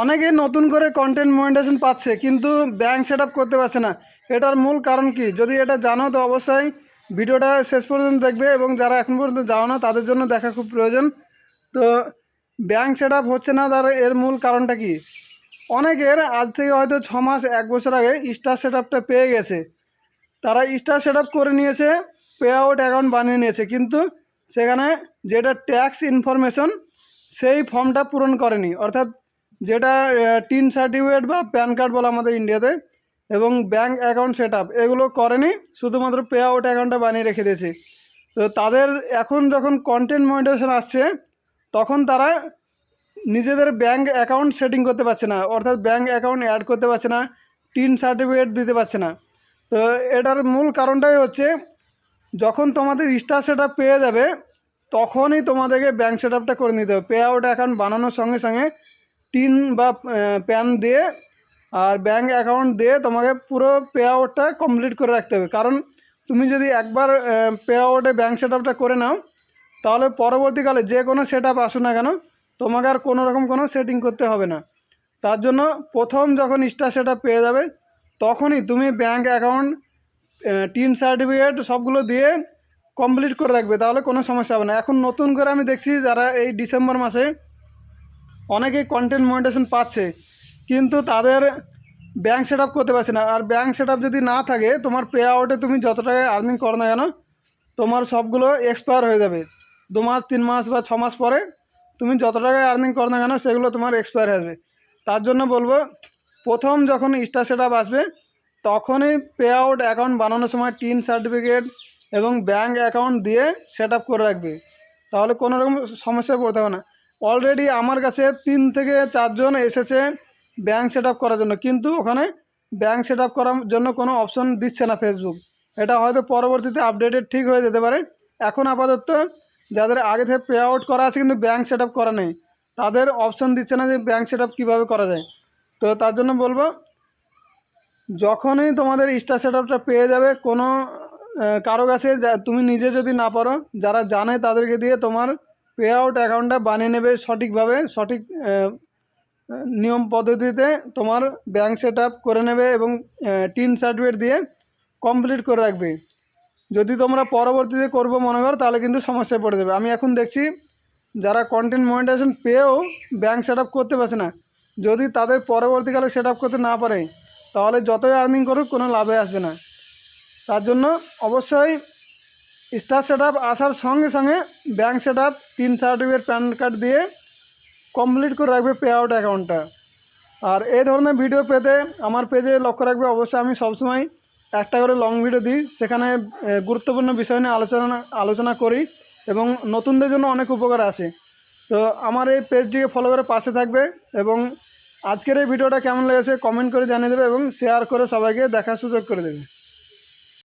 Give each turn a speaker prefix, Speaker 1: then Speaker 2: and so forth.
Speaker 1: অনেকে নতুন করে কন্টেন্ট মনিটাইজেশন পাচ্ছে, কিন্তু ব্যাংক সেট করতে পারছে না। এটার মূল কারণ কি? যদি এটা জানো, তো অবশ্যই ভিডিওটা শেষ পর্যন্ত দেখবে এবং যারা এখন পর্যন্ত যাও না, তাদের জন্য দেখা খুব প্রয়োজন। তো ব্যাংক সেট হচ্ছে না, তার এর মূল কারণটা কি? অনেকের আজ থেকে হয়তো ছ মাস, এক বছর আগে স্টার সেট পেয়ে গেছে। তারা স্টার সেট করে নিয়েছে পে আউট অ্যাকাউন্ট বানিয়ে নিয়েছে, কিন্তু সেখানে যেটা ট্যাক্স ইনফরমেশন সেই ফর্মটা পূরণ করেনি। অর্থাৎ যেটা টিন সার্টিফিকেট বা প্যান কার্ড বলে আমাদের ইন্ডিয়াতে, এবং ব্যাঙ্ক অ্যাকাউন্ট সেট এগুলো করেনি, শুধুমাত্র পে আউট অ্যাকাউন্টটা বানিয়ে রেখে দিয়েছে। তো তাদের এখন যখন কন্টেন্ট মনিটাইজেশন আসছে, তখন তারা নিজেদের ব্যাঙ্ক অ্যাকাউন্ট সেটিং করতে পারছে না, অর্থাৎ ব্যাঙ্ক অ্যাকাউন্ট অ্যাড করতে পারছে না, টিন সার্টিফিকেট দিতে পারছে না। তো এটার মূল কারণটাই হচ্ছে, যখন তোমাদের স্টার সেট পেয়ে যাবে, তখনই তোমাদেরকে ব্যাঙ্ক সেট করে নিতে হবে। পে আউট অ্যাকাউন্ট বানানোর সঙ্গে সঙ্গে টিন বা প্যান দিয়ে আর ব্যাঙ্ক অ্যাকাউন্ট দিয়ে তোমাকে পুরো পে আউটটা কমপ্লিট করে রাখতে হবে। কারণ তুমি যদি একবার পে আউটে ব্যাংক সেট করে নাও, তাহলে পরবর্তীকালে যে কোনো সেট আপ আসুক না কেন, তোমাকে আর কোনো রকম কোনো সেটিং করতে হবে না। তার জন্য প্রথম যখন স্টার সেট পেয়ে যাবে, তখনই তুমি ব্যাঙ্ক অ্যাকাউন্ট টিন সার্টিফিকেট সবগুলো দিয়ে কমপ্লিট করে রাখবে, তাহলে কোনো সমস্যা হবে না। এখন নতুন করে আমি দেখছি যারা এই ডিসেম্বর মাসে অনেকেই কন্টেন্ট মনিটেশন পাচ্ছে, কিন্তু তাদের ব্যাঙ্ক সেট করতে পারছে না। আর ব্যাঙ্ক সেট যদি না থাকে, তোমার পে আউটে তুমি যত টাকা আর্নিং করো না কেন, তোমার সবগুলো এক্সপায়ার হয়ে যাবে। দু মাস, তিন মাস বা ছ মাস পরে তুমি যত টাকায় আর্নিং করো না কেন, সেগুলো তোমার এক্সপায়ার হয়ে যাবে। তার জন্য বলব, প্রথম যখন স্টার সেট আসবে, তখনই পে আউট অ্যাকাউন্ট বানানোর সময় টিন সার্টিফিকেট এবং ব্যাঙ্ক অ্যাকাউন্ট দিয়ে সেট করে রাখবে। তাহলে কোনো রকম সমস্যায় পড়তে হবে না। অলরেডি আমার কাছে তিন থেকে চারজন এসেছে ব্যাঙ্ক সেট করার জন্য। কিন্তু ওখানে ব্যাঙ্ক সেট করার জন্য কোনো অপশন দিচ্ছে না ফেসবুক এটা হয়তো পরবর্তীতে আপডেটেড ঠিক হয়ে যেতে পারে। এখন আপাতত যাদের আগে থেকে পে আউট করা আছে কিন্তু ব্যাঙ্ক সেট করা নেই, তাদের অপশন দিচ্ছে না যে ব্যাঙ্ক সেট কীভাবে করা যায়। তো তার জন্য বলব, যখনই তোমাদের স্টার সেট পেয়ে যাবে, কোনো কারও কাছে তুমি নিজে যদি না পারো, যারা জানে তাদেরকে দিয়ে তোমার পে আউট অ্যাকাউন্টটা বানিয়ে নেবে সঠিকভাবে, সঠিক নিয়ম পদ্ধতিতে তোমার ব্যাঙ্ক সেট করে নেবে এবং টিন সার্টিফিকেট দিয়ে কমপ্লিট করে রাখবে। যদি তোমরা পরবর্তীতে করব মনে করো, তাহলে কিন্তু সমস্যায় পড়ে যাবে। আমি এখন দেখছি যারা কন্টেন্ট মনিটাইজেশন পেয়েও ব্যাঙ্ক সেট করতে পারছে না। যদি তাদের পরবর্তীকালে সেট করতে না পারে, তাহলে যতই আর্নিং করুক কোনো লাভে আসবে না। তার জন্য অবশ্যই স্টার সেট আসার সঙ্গে সঙ্গে bank set TIN certificate, PAN card দিয়ে কমপ্লিট করে রাখবে পে আউট অ্যাকাউন্টটা। আর এই ধরনের ভিডিও পেতে আমার পেজে লক্ষ্য রাখবে অবশ্যই আমি সবসময় একটা করে লং ভিডিও দিই। সেখানে গুরুত্বপূর্ণ বিষয় নিয়ে আলোচনা আলোচনা করি এবং নতুনদের জন্য অনেক উপকার আসে। তো আমার এই পেজটিকে ফলো করে পাশে থাকবে এবং আজকের এই ভিডিওটা কেমন লেগেছে কমেন্ট করে জানিয়ে দেবে এবং শেয়ার করে সবাইকে দেখার সুযোগ করে দেবে।